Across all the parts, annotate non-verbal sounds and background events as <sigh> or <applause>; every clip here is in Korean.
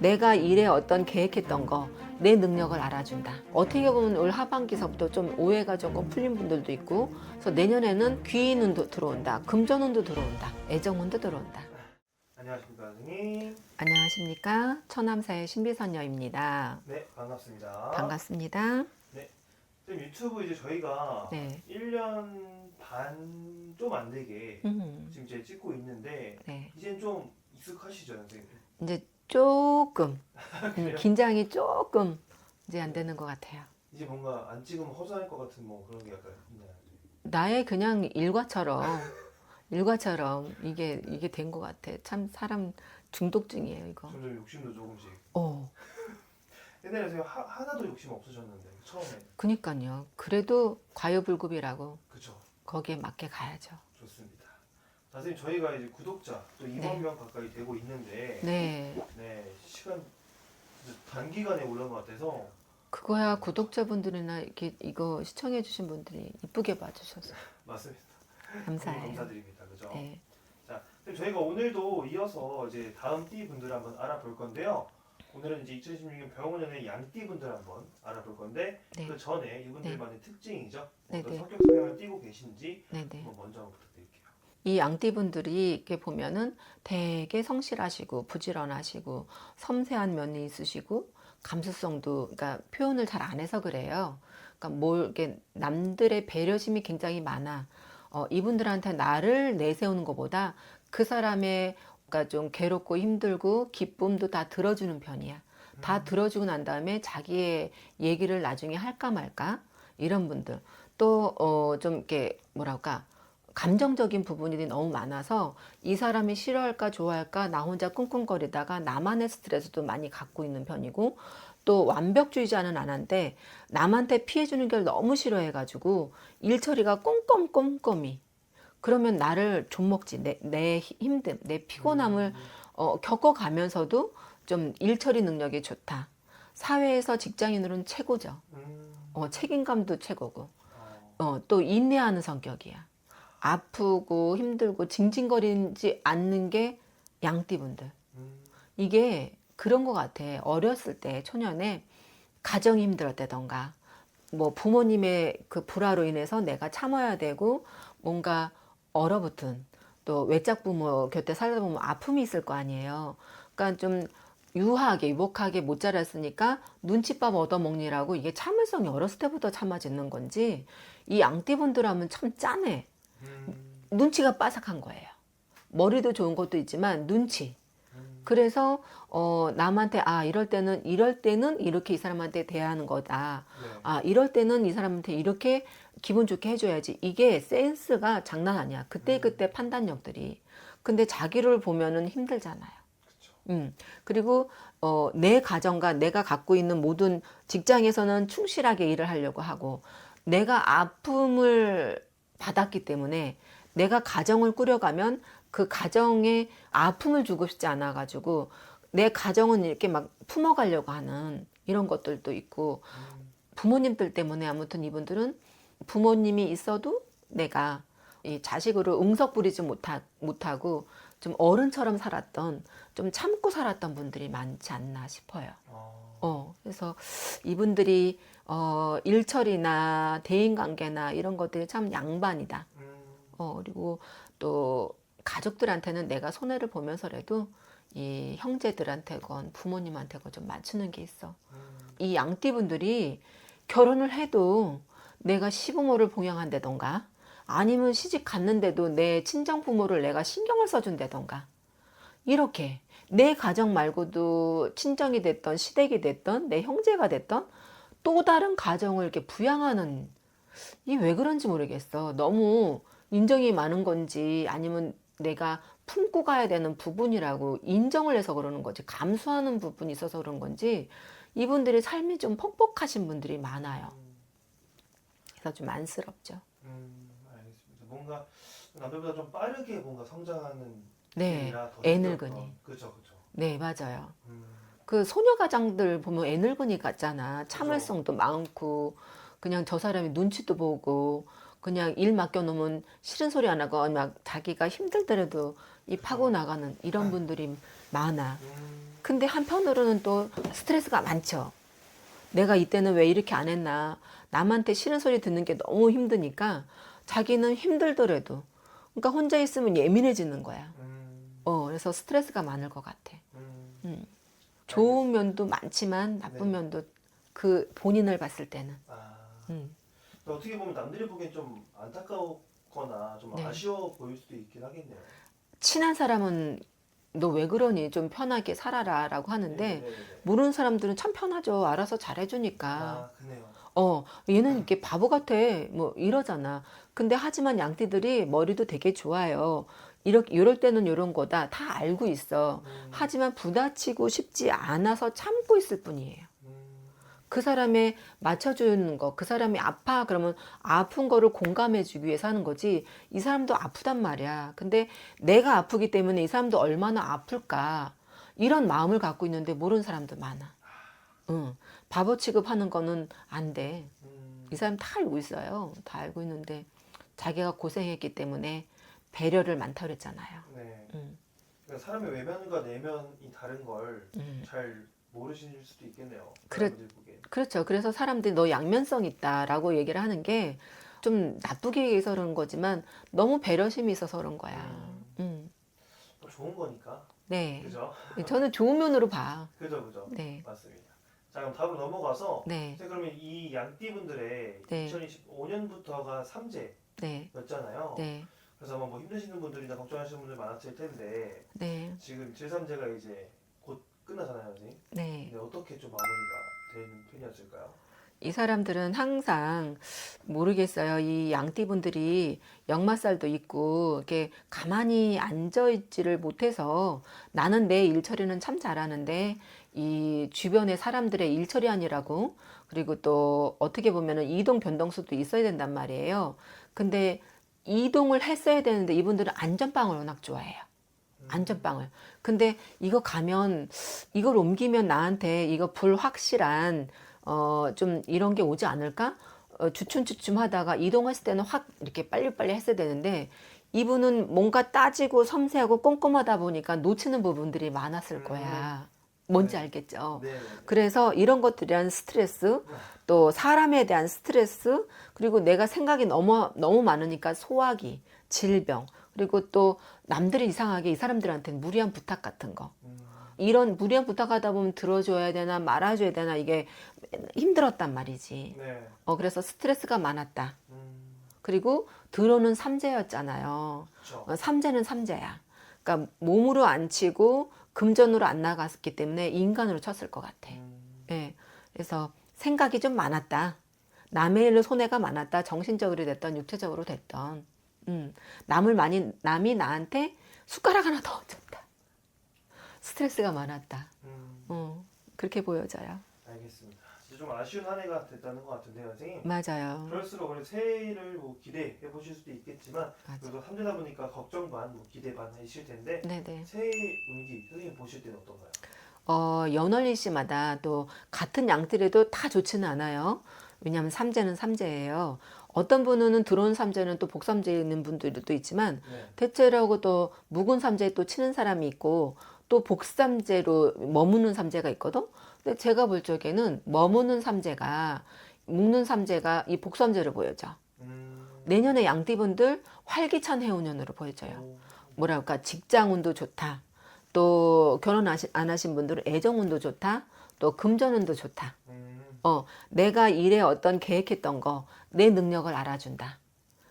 내가 일에 어떤 계획했던 거, 내 능력을 알아준다. 어떻게 보면 올 하반기서부터 좀 오해가 조금 풀린 분들도 있고, 그래서 내년에는 귀인운도 들어온다. 금전운도 들어온다. 애정운도 들어온다. 안녕하십니까 선생님. 안녕하십니까. 처남사의 신비선녀입니다. 네 반갑습니다. 반갑습니다. 지금 유튜브 이제 저희가 네. 1년 반 좀 안 되게 음, 지금 이제 찍고 있는데 네. 이젠 좀 익숙하시죠 선생님? 이제 조금, 음, 그래요? 긴장이 조금 이제 안 되는 것 같아요. 이제 뭔가 안 찍으면 허전할 것 같은 뭐 그런 게 약간 있나요? 나의 그냥 일과처럼 <laughs> 일과처럼 이게 이게 된 것 같아. 참 사람 중독증이에요 이거. 점점 욕심도 조금씩. 어, <laughs> 옛날에 선생님 하, 하나도 욕심 없으셨는데 처음에 그니까요. 그래도 과유불급이라고 그쵸? 거기에 맞게 가야죠. 좋습니다. 자, 선생님 저희가 이제 구독자 또 2만 명 가까이 되고 있는데 네, 네, 시간 단기간에 올라온 것 같아서 그거야 구독자분들이나 이렇게 이거 시청해주신 분들이 이쁘게 봐주셔서 맞습니다. 너무 감사해요. 감사드립니다. 그죠? 네, 자, 그럼 저희가 오늘도 이어서 이제 다음 띠 분들 한번 알아볼 건데요. 오늘은 이제 2016년 병원연의 양띠 분들 한번 알아볼 건데 네. 그 전에 이분들만의 특징이죠. 네, 어떤 네. 성격 성향을 띠고 계신지 네, 네. 한번 먼저 한번. 이 양띠분들이 이렇게 보면은 되게 성실하시고 부지런하시고 섬세한 면이 있으시고 감수성도 그러니까 표현을 잘 안 해서 그래요. 그러니까 뭘 이렇게 남들의 배려심이 굉장히 많아. 어, 이분들한테 나를 내세우는 것보다 그 사람의 그러니까 좀 괴롭고 힘들고 기쁨도 다 들어주는 편이야. 다 들어주고 난 다음에 자기의 얘기를 나중에 할까 말까 이런 분들 또어좀 이렇게 뭐랄까 감정적인 부분이 너무 많아서 이 사람이 싫어할까 좋아할까 나 혼자 끙끙거리다가 나만의 스트레스도 많이 갖고 있는 편이고 또 완벽주의자는 안 한데 남한테 피해주는 걸 너무 싫어해가지고 일 처리가 꼼꼼꼼꼼히. 그러면 나를 좀먹지. 내, 내 힘듦 내 피곤함을 어, 겪어가면서도 좀 일 처리 능력이 좋다. 사회에서 직장인으로는 최고죠. 음, 어, 책임감도 최고고. 어, 어, 또 인내하는 성격이야. 아프고 힘들고 징징거리지 않는 게 양띠분들. 음, 이게 그런 것 같아. 어렸을 때 초년에 가정이 힘들었다던가 뭐 부모님의 그 불화로 인해서 내가 참아야 되고 뭔가 얼어붙은 또 외짝 부모 곁에 살다 보면 아픔이 있을 거 아니에요. 그러니까 좀 유하게 유복하게 못 자랐으니까 눈칫밥 얻어먹니라고 이게 참을성이 어렸을 때부터 참아지는 건지 이 양띠분들 하면 참 짠해. 음, 눈치가 빠삭한 거예요. 머리도 좋은 것도 있지만 눈치. 음, 그래서 어 남한테 아 이럴 때는 이럴 때는 이렇게 이 사람한테 대하는 거다. 네. 아 이럴 때는 이 사람한테 이렇게 기분 좋게 해줘야지. 이게 센스가 장난 아니야. 그때 그때 판단력들이. 근데 자기를 보면은 힘들잖아요. 그쵸. 음 그리고 어 내 가정과 내가 갖고 있는 모든 직장에서는 충실하게 일을 하려고 하고 내가 아픔을 받았기 때문에 내가 가정을 꾸려가면 그 가정에 아픔을 주고 싶지 않아 가지고 내 가정은 이렇게 막 품어가려고 하는 이런 것들도 있고 음, 부모님들 때문에 아무튼 이분들은 부모님이 있어도 내가 이 자식으로 응석 부리지 못하, 못하고 좀 어른처럼 살았던 좀 참고 살았던 분들이 많지 않나 싶어요. 어, 어, 그래서 이분들이 어, 일처리나 대인관계나 이런 것들이 참 양반이다. 음, 어, 그리고 또 가족들한테는 내가 손해를 보면서라도 이 형제들한테건 부모님한테건 좀 맞추는 게 있어. 음, 이 양띠분들이 결혼을 해도 내가 시부모를 봉양한다던가 아니면 시집 갔는데도 내 친정 부모를 내가 신경을 써준다던가 이렇게 내 가정 말고도 친정이 됐던 시댁이 됐던 내 형제가 됐던 또 다른 가정을 이렇게 부양하는 이 왜 그런지 모르겠어. 너무 인정이 많은 건지 아니면 내가 품고 가야 되는 부분이라고 인정을 해서 그러는 거지 감수하는 부분이 있어서 그런 건지 이분들이 삶이 좀 퍽퍽하신 분들이 많아요. 음, 그래서 좀 안쓰럽죠. 음, 알겠습니다. 뭔가 남들보다 좀 빠르게 뭔가 성장하는 네, 애 늙은이. 신경- 그죠, 그죠. 네, 맞아요. 음, 그 소녀가장들 보면 애 늙은이 같잖아. 참을성도 많고 그냥 저 사람이 눈치도 보고 그냥 일 맡겨놓으면 싫은 소리 안 하고 막 자기가 힘들더라도 이 파고 나가는 이런 분들이 많아. 음, 근데 한편으로는 또 스트레스가 많죠. 내가 이때는 왜 이렇게 안 했나. 남한테 싫은 소리 듣는 게 너무 힘드니까 자기는 힘들더라도. 그러니까 혼자 있으면 예민해지는 거야. 그래서 스트레스가 많을 것 같아. 음, 음. 좋은 면도 많지만 나쁜 네. 면도 그 본인을 봤을 때는. 아, 음. 어떻게 보면 남들이 보기엔 좀 안타까웠거나 좀 네. 아쉬워 보일 수도 있긴 하겠네요. 친한 사람은 너 왜 그러니 좀 편하게 살아라라고 하는데 네네네네. 모르는 사람들은 참 편하죠. 알아서 잘해주니까. 아, 그네요. 어, 얘는 이렇게 바보 같아. 뭐 이러잖아. 근데 하지만 양띠들이 머리도 되게 좋아요. 이렇게 이럴 때는 이런 거다. 다 알고 있어. 음, 하지만 부딪히고 싶지 않아서 참고 있을 뿐이에요. 음, 그 사람에 맞춰주는 거, 그 사람이 아파 그러면 아픈 거를 공감해주기 위해서 하는 거지. 이 사람도 아프단 말이야. 근데 내가 아프기 때문에 이 사람도 얼마나 아플까 이런 마음을 갖고 있는데 모르는 사람도 많아. 응, 바보 취급하는 거는 안 돼. 음, 이 사람 다 알고 있어요. 다 알고 있는데 자기가 고생했기 때문에 배려를 많다 그랬잖아요. 네. 음, 그러니까 사람의 외면과 내면이 다른 걸잘 음. 모르실 수도 있겠네요. 그래- 보기엔. 그렇죠. 그래서 사람들이 너 양면성 있다라고 얘기를 하는 게 좀 나쁘게 얘기해서 그러는 거지만 너무 배려심이 있어서 그런 거야. 음. 음. 또 좋은 거니까. 네. 그죠? 저는 좋은 면으로 봐. 그죠, 그죠. 네. 맞습니다. 자, 그럼 다음으로 넘어가서 네. 그러면 이 양띠분들의 네. 2025년부터가 삼재였잖아요. 네. 네. 그래서 아마 뭐 힘드시는 분들이나 걱정하시는 분들 많았을 텐데 네. 지금 7삼재가 이제 곧 끝나잖아요, 선생님. 네. 근데 어떻게 좀 마무리가 되는 편이었을까요? 이 사람들은 항상 모르겠어요. 이 양띠분들이 역마살도 있고 이렇게 가만히 앉아 있지를 못해서 나는 내 일 처리는 참 잘하는데 이 주변의 사람들의 일 처리하느라고 그리고 또 어떻게 보면은 이동 변동수도 있어야 된단 말이에요. 근데 이동을 했어야 되는데 이분들은 안전빵을 워낙 좋아해요. 안전빵을. 근데 이거 가면 이걸 옮기면 나한테 이거 불확실한 어 좀 이런 게 오지 않을까? 어, 주춤주춤 하다가 이동했을 때는 확 이렇게 빨리빨리 했어야 되는데 이분은 뭔가 따지고 섬세하고 꼼꼼하다 보니까 놓치는 부분들이 많았을 거야. 뭔지 네. 알겠죠? 네. 네. 그래서 이런 것들에 대한 스트레스, 또 사람에 대한 스트레스, 그리고 내가 생각이 너무, 너무 많으니까 소화기, 질병, 그리고 또 남들이 이상하게 이 사람들한테는 무리한 부탁 같은 거. 음, 이런 무리한 부탁하다 보면 들어줘야 되나 말아줘야 되나 이게 힘들었단 말이지. 네. 어, 그래서 스트레스가 많았다. 음, 그리고 들어오는 삼재였잖아요. 그렇죠. 어, 삼재는 삼재야. 그러니까 몸으로 안 치고 금전으로 안 나갔기 때문에 인간으로 쳤을 것 같아. 음, 예. 그래서 생각이 좀 많았다. 남의 일로 손해가 많았다. 정신적으로 됐던 육체적으로 됐던. 음. 남을 많이 남이 나한테 숟가락 하나 더 얹었다. 스트레스가 많았다. 음, 어. 그렇게 보여져요. 알겠습니다. 좀 아쉬운 한 해가 됐다는 것 같은데요, 선생님. 맞아요. 그럴수록 우리 새해를 뭐 기대해 보실 수도 있겠지만 맞아. 그래도 삼재다 보니까 걱정 반, 뭐 기대 반 하실 텐데 네네. 새해 운기 선생님 보실 때는 어떤가요? 어, 연월일 씨마다 또 같은 양들에도 다 좋지는 않아요. 왜냐하면 삼재는 삼재예요. 어떤 분은 들어온 삼재는 또 복삼재 있는 분들도 있지만 네. 대체라고 또 묵은 삼재 또 치는 사람이 있고 또 복삼재로 머무는 삼재가 있거든. 근데 제가 볼 적에는 머무는 삼재가 묵는 삼재가 이 복삼재로 보여져. 음, 내년에 양띠분들 활기찬 해운년으로 보여져요. 오, 뭐랄까 직장운도 좋다. 또 결혼 안 하신 분들은 애정운도 좋다. 또 금전운도 좋다. 음, 어, 내가 일에 어떤 계획했던 거, 내 능력을 알아준다.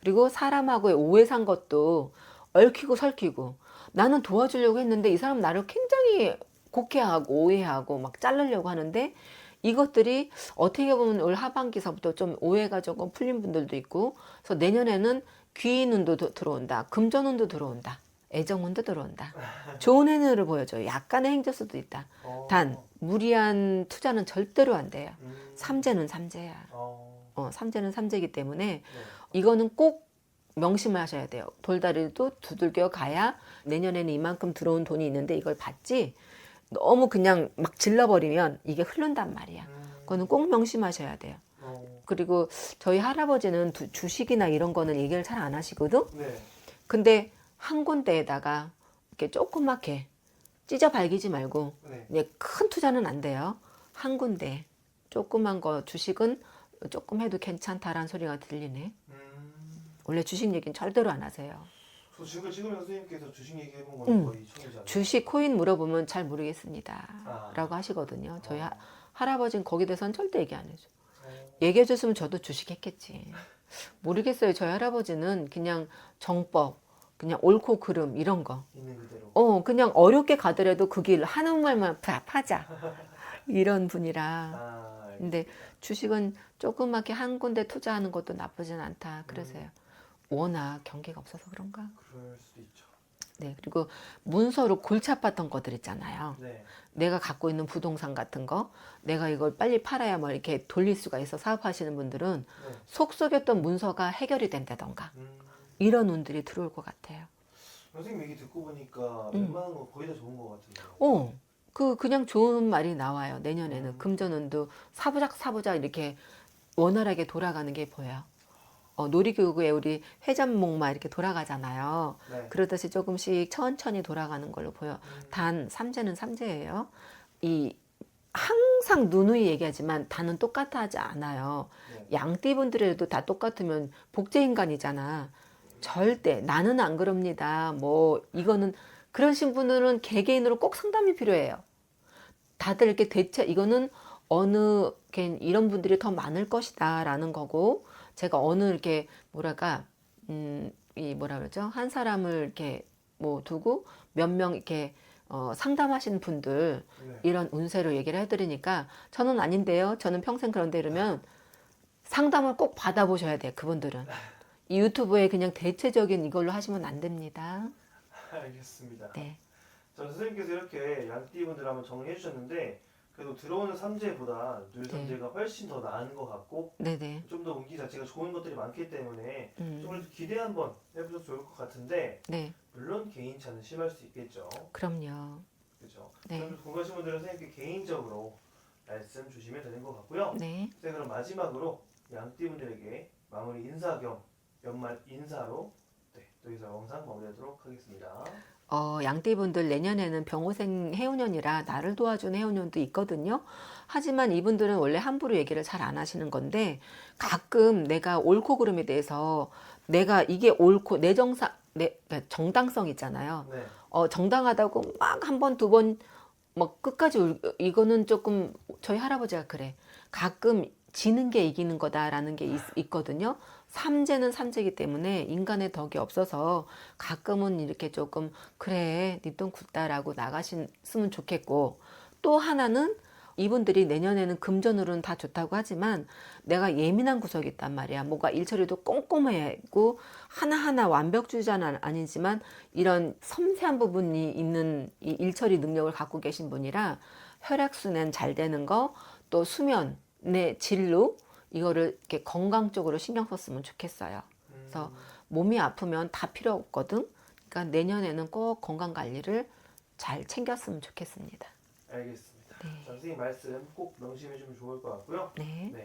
그리고 사람하고의 오해 산 것도 얽히고 설키고 나는 도와주려고 했는데 이 사람 나를 굉장히 곡해하고 오해하고 막 자르려고 하는데 이것들이 어떻게 보면 올 하반기서부터 좀 오해가 조금 풀린 분들도 있고 그래서 내년에는 귀인운도 도- 들어온다. 금전운도 들어온다. 애정운도 들어온다. 좋은 해를 보여줘요. 약간의 행저수도 있다. 어, 단 무리한 투자는 절대로 안 돼요. 음, 삼재는 삼재야. 어, 어, 삼재는 삼재이기 때문에 네. 이거는 꼭 명심을 하셔야 돼요. 돌다리도 두들겨 가야 내년에는 이만큼 들어온 돈이 있는데 이걸 받지 너무 그냥 막 질러버리면 이게 흐른단 말이야. 음, 그거는 꼭 명심하셔야 돼요. 어, 그리고 저희 할아버지는 두- 주식이나 이런 거는 얘기를 잘 안 하시거든. 네. 근데 한 군데에다가 이렇게 조그맣게 찢어 발기지 말고 네. 네, 큰 투자는 안 돼요. 한 군데 조그만 거 주식은 조금 해도 괜찮다라는 소리가 들리네. 음. 원래 주식 얘기는 절대로 안 하세요. 저 지금 지금 선생님께서 주식 얘기해본 건 음. 거의 처음이잖아요. 주식 코인 물어보면 잘 모르겠습니다. 아. 라고 하시거든요. 저희 어. 하, 할아버지는 거기에 대해서는 절대 얘기 안 해줘. 어. 얘기해 줬으면 저도 주식 했겠지. 모르겠어요. 저희 할아버지는 그냥 정법, 그냥 옳고 그름 이런 거. 있는 그대로. 어, 그냥 어렵게 가더라도 그 길 하는 말만 파- 파자. 이런 분이라. 아, 알겠습니다. 근데 주식은 조그맣게 한 군데 투자하는 것도 나쁘진 않다. 그러세요. 워낙 경기가 없어서 그런가? 그럴 수도 있죠. 네. 그리고 문서로 골치 아팠던 것들 있잖아요. 네. 내가 갖고 있는 부동산 같은 거, 내가 이걸 빨리 팔아야 뭐 이렇게 돌릴 수가 있어 사업하시는 분들은 네. 속 썩였던 문서가 해결이 된다던가 음. 이런 운들이 들어올 것 같아요. 선생님 얘기 듣고 보니까 음. 웬만한 거 거의 다 좋은 것 같은데요. 어, 그 그냥 좋은 말이 나와요. 내년에는 음. 금전운도 사부작 사부작 이렇게 원활하게 돌아가는 게 보여요. 어, 놀이교육에 우리 회전목마 이렇게 돌아가잖아요. 네. 그러듯이 조금씩 천천히 돌아가는 걸로 보여. 음. 단 삼재는 삼재예요. 이 항상 누누이 얘기하지만 단은 똑같아 하지 않아요. 네. 양띠분들에도 다 똑같으면 복제 인간이잖아. 절대 나는 안 그럽니다. 뭐 이거는 그러신 분들은 개개인으로 꼭 상담이 필요해요. 다들 이렇게 대체 이거는 어느 개 이런 분들이 더 많을 것이다 라는 거고 제가 어느 이렇게 뭐랄까 음 이 뭐라 그러죠 한 사람을 이렇게 뭐 두고 몇 명 이렇게 어, 상담하신 분들 네. 이런 운세로 얘기를 해드리니까 저는 아닌데요. 저는 평생 그런데 이러면 상담을 꼭 받아보셔야 돼요. 그분들은 이 유튜브에 그냥 대체적인 이걸로 하시면 안 됩니다. 알겠습니다. 네, 자, 선생님께서 이렇게 양띠분들 한번 정리해 주셨는데 그래도 들어오는 삼재보다 늘 네. 삼재가 훨씬 더 나은 것 같고 네, 네. 좀 더 운기 자체가 좋은 것들이 많기 때문에 음, 좀 그래도 기대 한번 해보셔도 좋을 것 같은데 네, 물론 개인 차는 심할 수 있겠죠. 그럼요. 그렇죠. 네, 그럼 궁금하신 분들은 선생님께 개인적으로 말씀 주시면 되는 것 같고요. 네, 네, 그럼 마지막으로 양띠분들에게 마무리 인사 겸 연말 인사로 네, 또 이상 영상 마무리하도록 하겠습니다. 어, 양띠분들 내년에는 병호생 해운년이라 나를 도와준 해운년도 있거든요. 하지만 이분들은 원래 함부로 얘기를 잘 안 하시는 건데 가끔 내가 옳고 그름에 대해서 내가 이게 옳고 내 정상 내 그러니까 정당성 있잖아요. 네, 어, 정당하다고 막 한 번, 두 번, 뭐 끝까지, 울- 이거는 조금, 저희 할아버지가 그래. 가끔 지는 게 이기는 거다라는 게 있, 거든요 삼재는 삼재이기 때문에 인간의 덕이 없어서 가끔은 이렇게 조금, 그래, 네돈 굳다라고 나가셨으면 좋겠고, 또 하나는 이분들이 내년에는 금전으로는 다 좋다고 하지만 내가 예민한 구석이 있단 말이야. 뭐가 일처리도 꼼꼼하고 하나하나 완벽주의자는 아니지만 이런 섬세한 부분이 있는 이 일처리 능력을 갖고 계신 분이라 혈액순환 잘 되는 거, 또 수면 의 진로 이거를 이렇게 건강 쪽으로 신경 썼으면 좋겠어요. 음, 그래서 몸이 아프면 다 필요 없거든. 그러니까 내년에는 꼭 건강 관리를 잘 챙겼으면 좋겠습니다. 알겠습니다. 네. 자, 선생님 말씀 꼭 명심해 주면 좋을 것 같고요. 네. 네.